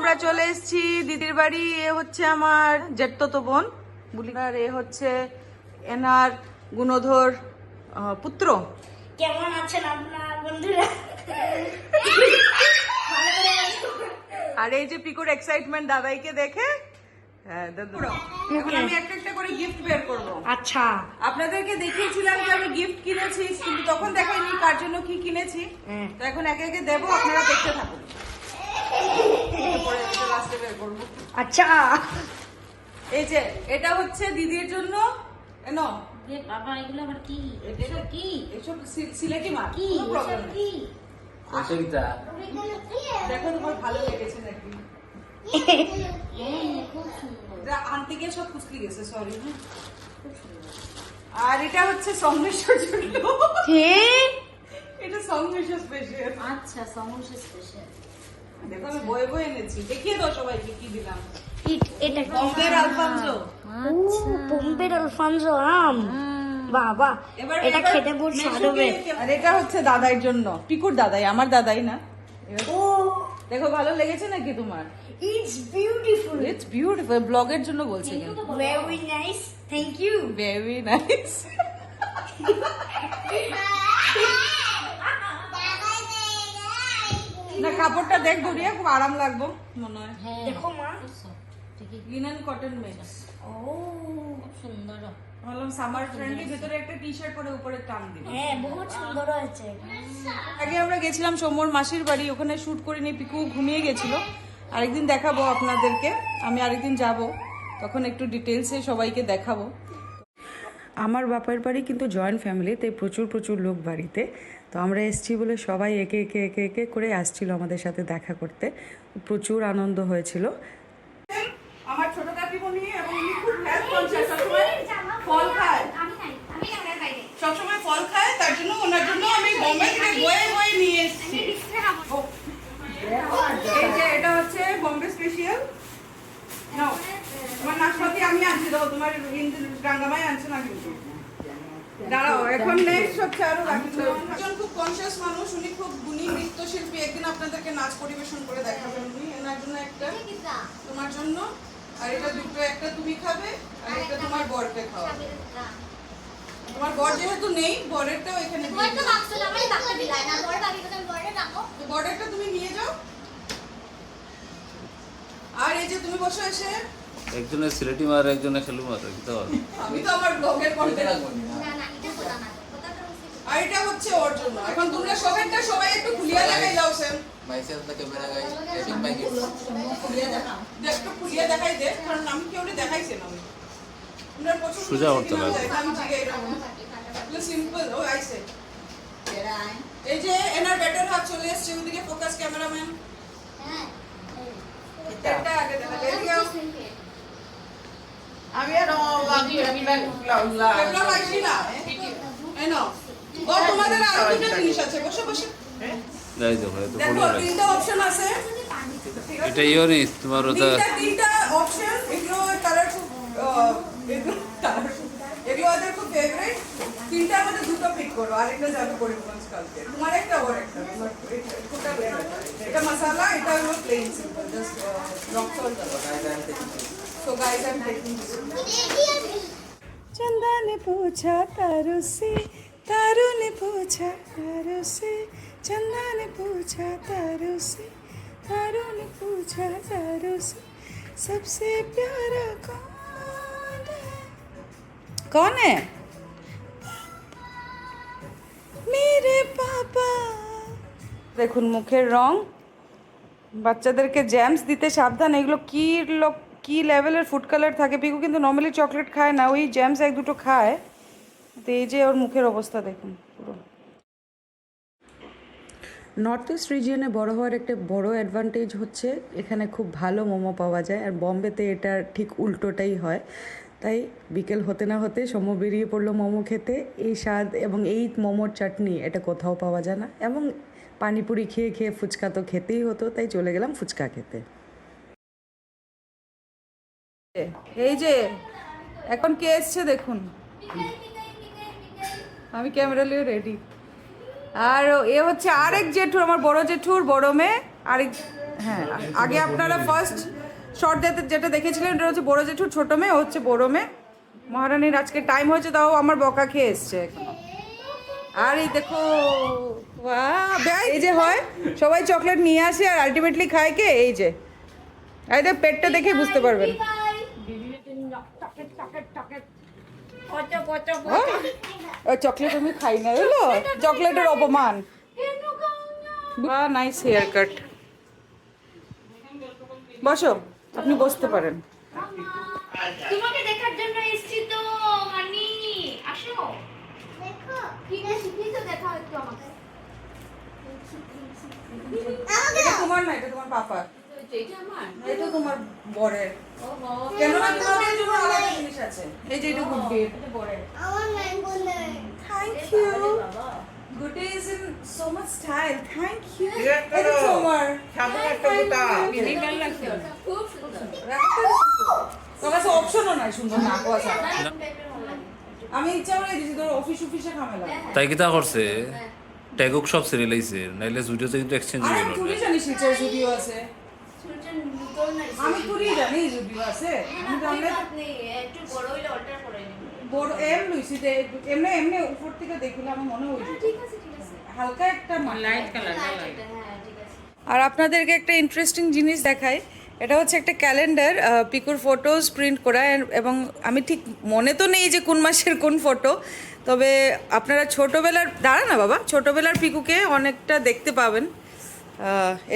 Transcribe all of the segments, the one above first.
আমরা চলে এসেছি দিদির বাড়ি। এ হচ্ছে আমার জেঠতো বোন। বুলি আর এ হচ্ছে এনার গুণধর পুত্র। কেমন আছেন আপনার বন্ধুরা? আর এই যে পিকুর এক্সাইটমেন্ট দাদাইকে দেখে হ্যাঁ আমি একটা একটা করে গিফট বের করব। আচ্ছা। আপনাদেরকে দেখিয়েছিলাম যে আমি গিফট কিনেছি কিন্তু তখন দেখাইনি কার জন্য কি কিনেছি। হ্যাঁ। তো এখন একে একে দেবো আপনারা দেখতে থাকুন। আচ্ছা। এই যে এটা হচ্ছে দিদির জন্য এনো বাবা এগুলো আবার কি? এসব কি? এসব সিলেটি মাছ কি? প্রবলেম কি? অসুবিধা দেখো তোমার ভালো লেগেছে নাকি? খুব সুন্দর। এটা আনতে গিয়ে সব গেছে সরি আর এটা হচ্ছে সংমিশ্র জন্য। এটা সংমিশ্র স্পেশাল আচ্ছা সমস্যা স্পেশাল দেখো আমি বয়ে বয়ে এনেছি। দেখিয়ে দাও সবাইকে কি দিলাম। এটা বম্বের আলফানজো। বোম্বের আলফানজো আম। বাবা এবার এটা খেতে বহু স্বাদ হবে। আর এটা হচ্ছে দাদার জন্য। পিকুর দাদাই আমার দাদাই না। ও। দেখো ভালো লেগেছে নাকি তোমার? ইটস বিউটিফুল ইটস বিউটিফুল ব্লগের জন্য বলছি very nice thank you very nice না কাপড়টা দেখ দুরিয়া খুব আরাম লাগবো মনে হয়। হ্যাঁ। দেখো মা লিনেন কটন মিক্স ও। সুন্দর। ভাবলাম সামার ফ্রেন্ডলি ভেতরে একটা টি শার্ট পরে উপরে টান দিই হ্যাঁ বহুত সুন্দর হয়েছে। আগে আমরা গেছিলাম সোমর মাসির বাড়ি ওখানে শুট করে নিয়ে পিকু ঘুমিয়ে গেছিল। আরেকদিন দেখাবো আপনাদেরকে আমি আরেকদিন যাব। তখন একটু ডিটেলসে সবাইকে দেখাবো। আমার বাপের বাড়ি কিন্তু জয়েন্ট ফ্যামিলি তাই প্রচুর প্রচুর লোক বাড়িতে। তো আমরা এসছি বলে সবাই একে একে একে একে করে আসছিল আমাদের সাথে দেখা করতে। প্রচুর আনন্দ হয়েছিল। আমার ছোট এবং উনি খুব হেলথ কনসিয়াস ফল খায়। ফল খায়, তার জন্য ওনার জন্য আমি বোম্বে থেকে বয়ে বয়ে নিয়ে এসেছি। এই যে এটা হচ্ছে বোম্বে স্পেশাল নাও, তোমার নাশপাতি আমি আনছি। দাও তোমার গাঙ্গামাই আনছে না এখন নেক্সট হচ্ছে আরও বাকি একজন খুব কনসিয়াস মানুষ উনি খুব গুণী নৃত্যশিল্পী। একদিন আপনাদেরকে নাচ পরিবেশন করে দেখাবেন। উনি এনার জন্য একটা তোমার জন্য। আর এটা দুটো একটা তুমি খাবে আর একটা তোমার বরকে খাওয়া তোমার বর যেহেতু নেই বরেরটাও এখানে বর্ডারটা তুমি নিয়ে যাও। আর এই যে তুমি বসো এসে। একজনের সিলেটি মার একজনের খেলু মার আমি তো আমার ব্লগের কন্টেন্ট আর এটা হচ্ছে ওর জন্য। এখন তোমরা সবাইটা সবাই একটু খুলিয়া দেখাই দাও same myself the camera guys rating my gift খুলিয়া দেখা। দেখ একটু খুলিয়া দেখাই দে কারণ আমি কেউ দেখাইছে না আমি? তোমরা পছন্দ সোজা করতে লাগবে। আমি জিগে এরকম সিম্পল ও আইসে এই যে এনার বেটার হাত চলে এসছে ওদিকে ফোকাস ক্যামেরাম্যান এটা আগে দেখা এদিকে আও। এগুলো পাইছি না এই নাও। ও তোমাদের আরো দুটো জিনিস আছে বসে বসে যাই দেখো এত দেখো বড় লাগে তিনটা অপশন আছে এটা ইও নেই তোমার ওটা তিনটা তিনটা অপশন এগুলো কালার খুব আহ, এগুলো colour খুব- এগুলো ওদের খুব ফেভারিট তিনটার মধ্যে দুটো পিক করো আরেকটা যাবে করিমগঞ্জ কালকে তোমার একটা ওর একটা তোমার এটা- কোনটা বের এটা মশালা এটা হলো plain simple just rock salt so guys I am taking चंदा ने पूछा तारू से तारू ने पूछा तारू से चंदा ने पूछा तारू से तारू ने पूछा तारू से सबसे प्यारा कौन है कौन है मेरे पापा দেখুন মুখের রং বাচ্চাদেরকে জ্যামস দিতে সাবধান এগুলো কি লোক কি লেভেলের ফুড কালার থাকে পিকু কিন্তু নর্মালি চকলেট খায় না ওই জ্যামস এক দুটো খায় তো এই যে ওর মুখের অবস্থা দেখুন পুরো। নর্থ ইস্ট রিজিয়নে বড় হওয়ার একটা বড় অ্যাডভান্টেজ হচ্ছে এখানে খুব ভালো মোমো পাওয়া যায় আর বম্বেতে এটা ঠিক উল্টোটাই হয়। তাই বিকেল হতে না হতে সম বেরিয়ে পড়ল মোমো খেতে। এই স্বাদ এবং এই মোমোর চাটনি এটা কোথাও পাওয়া যায় না। এবং পানিপুরি খেয়ে খেয়ে ফুচকা তো খেতেই হতো তাই চলে গেলাম ফুচকা খেতে। এই যে এখন কে এসছে দেখুন? আমি ক্যামেরা নিয়ে রেডি আর এ হচ্ছে আরেক জেঠুর আমার বড় জেঠুর বড় মেয়ে আরেক হ্যাঁ আগে আপনারা ফার্স্ট শর্ট যেটা যেটা দেখেছিলেন এটা হচ্ছে বড় জেঠুর ছোট মেয়ে হচ্ছে বড় মেয়ে মহারানীর আজকে টাইম হয়েছে তাও আমার বকা খেয়ে এসছে আর এই দেখ, এই যে হয় সবাই চকলেট নিয়ে আসে আর আলটিমেটলি খায় কে এই যে এই দেখ পেটটা দেখে বুঝতে পারবেন চকলেট আমি খাই না বুঝলো? চকলেটের অপমান। বা নাইস হেয়ার কাট বসো আপনি বসতে পারেন। তোমাকে দেখার জন্য এসেছি তো মানি। আসো। দেখো। একটু আমাকে। তোমার না এটা তোমার পাপার। এটা আমার? এটা তোমার বরের। কেন না তোমাদের জন্য আলাদা জিনিস আছে। এই যে এটা গুড্ডি আমার ম্যাঙ্গো নেই thank you Guddi is in so much style thank you এটা তোমার। খুব সুন্দর। তোমার কাছে অপশনও নাই সুন্দর না কোয়াশা। আমি ইচ্ছা করে দিছি তোর অফিস অফিসে খামেলা তাই কি তা করছে? ট্যাগুক সব ছেড়ে লাইছে নাইলে ভিডিওতে কিন্তু এক্সচেঞ্জ আমি হইল থুড়ি জানি শিলচর যদিও আছে। আমি থুড়ি জানি যদিও আছে আমি জানলে একটু বড় হইলে অল্টার করে নিব বড় এম লইছি যে এমনি এমনি উপর থেকে দেখিলে আমার মনে হইছে ঠিক আছে ঠিক আছে। হালকা একটা লাইট কালার হ্যাঁ ঠিক আছে। আর আপনাদেরকে একটা ইন্টারেস্টিং জিনিস দেখাই। এটা হচ্ছে একটা ক্যালেন্ডার পিকুর ফটোজ প্রিন্ট করা এবং আমি ঠিক মনে তো নেই যে কোন মাসের কোন ফটো তবে আপনারা ছোটোবেলার দাঁড়া না বাবা ছোটোবেলার পিকুকে অনেকটা দেখতে পাবেন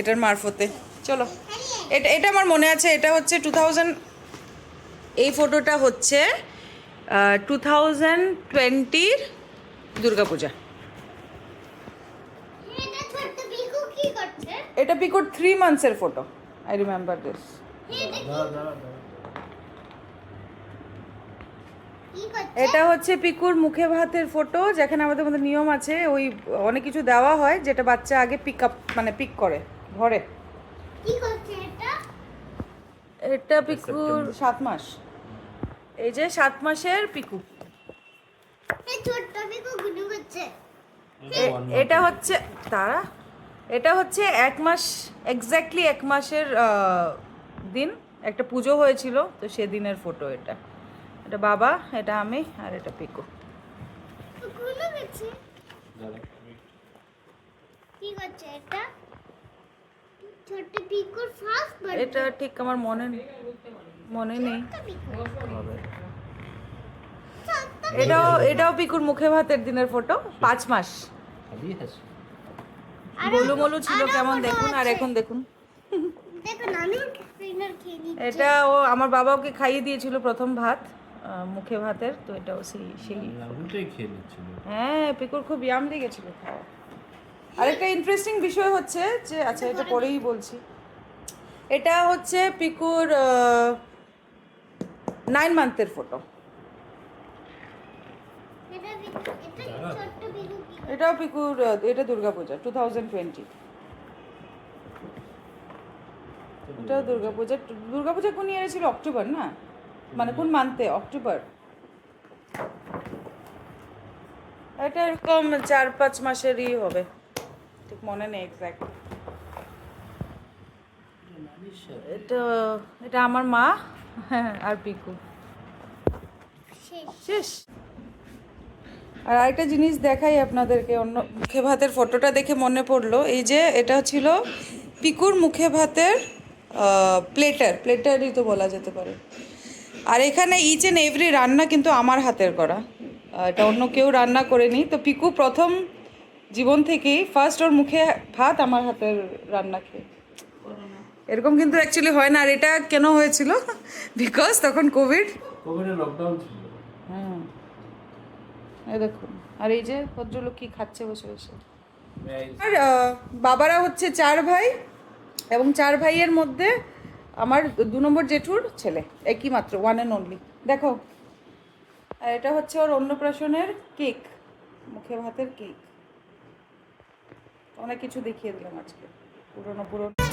এটার মারফতে। চলো। এটা এটা আমার মনে আছে এটা হচ্ছে টু থাউজেন্ড এই ফটোটা হচ্ছে টু থাউজেন্ড টোয়েন্টির দুর্গাপূজা। এটা ছোট্ট বিকু কি করছে? এটা পিকুর থ্রি মান্থসের ফটো আই রিমেম্বার দিস এটা হচ্ছে পিকুর মুখে ভাতের ফটো যেখানে আমাদের মধ্যে নিয়ম আছে ওই অনেক কিছু দেওয়া হয় যেটা বাচ্চা আগে পিক আপ মানে পিক করে ঘরে। এটা পিকুর সাত মাস। এই যে সাত মাসের পিকু। এটা হচ্ছে তারা এটা হচ্ছে এক মাস এক্স্যাক্টলি এক মাসের দিন। একটা পুজো হয়েছিল তো সেদিনের ফটো এটা। এটা বাবা এটা আমি আর এটা পিকু। কি করছে এটা? এটা ঠিক আমার মনে মনে নেই। এটাও এটাও পিকুর মুখে ভাতের দিনের ফটো পাঁচ মাস। গোলু মলু ছিল কেমন দেখুন আর এখন দেখুন। এটা ও আমার বাবা ওকে খাইয়ে দিয়েছিল প্রথম ভাত মুখে ভাতের তো এটাও সেই সেই হ্যাঁ পিকুর খুব ইয়াম লেগেছিল খাওয়া। আরেকটা ইন্টারেস্টিং বিষয় হচ্ছে যে আচ্ছা এটা পরেই বলছি। এটা হচ্ছে পিকুর নাইন মান্থের ফটো এটাও পিকুর এটা দুর্গাপূজা টু থাউজেন্ড টোয়েন্টি এটাও দুর্গাপূজা দুর্গাপূজা কোন ইয়ারে ছিল? অক্টোবর না? মানে কোন মান্থে অক্টোবর এটা এরকম চার পাঁচ মাসেরই হবে। ঠিক মনে নেই এক্স্যাক্ট এটা এটা আমার মা হ্যাঁ আর পিকু। শেষ। শেষ। আর আরেকটা জিনিস দেখাই আপনাদেরকে অন্য মুখে ভাতের ফটোটা দেখে মনে পড়ল এই যে এটা ছিল পিকুর মুখে ভাতের প্লেটার প্লেটারই তো বলা যেতে পারে। আর এখানে ইচ অ্যান্ড এভরি রান্না কিন্তু আমার হাতের করা। এটা অন্য কেউ রান্না করেনি। তো পিকু প্রথম জীবন থেকেই ফার্স্ট ওর মুখে ভাত আমার হাতের রান্না খেয়ে। এরকম কিন্তু অ্যাকচুয়ালি হয় না আর এটা কেন হয়েছিল? বিকজ তখন কোভিড লকডাউন ছিল। এই দেখুন আর এই যে ভদ্রলোক কি খাচ্ছে বসে বসে। আর বাবারা হচ্ছে চার ভাই এবং চার ভাইয়ের মধ্যে আমার দু নম্বর জেঠুর ছেলে একই মাত্র ওয়ান অ্যান্ড অনলি দেখো আর এটা হচ্ছে ওর অন্নপ্রাশনের কেক মুখে ভাতের কেক অনেক কিছু দেখিয়ে দিলাম আজকে। পুরনো পুরোনো।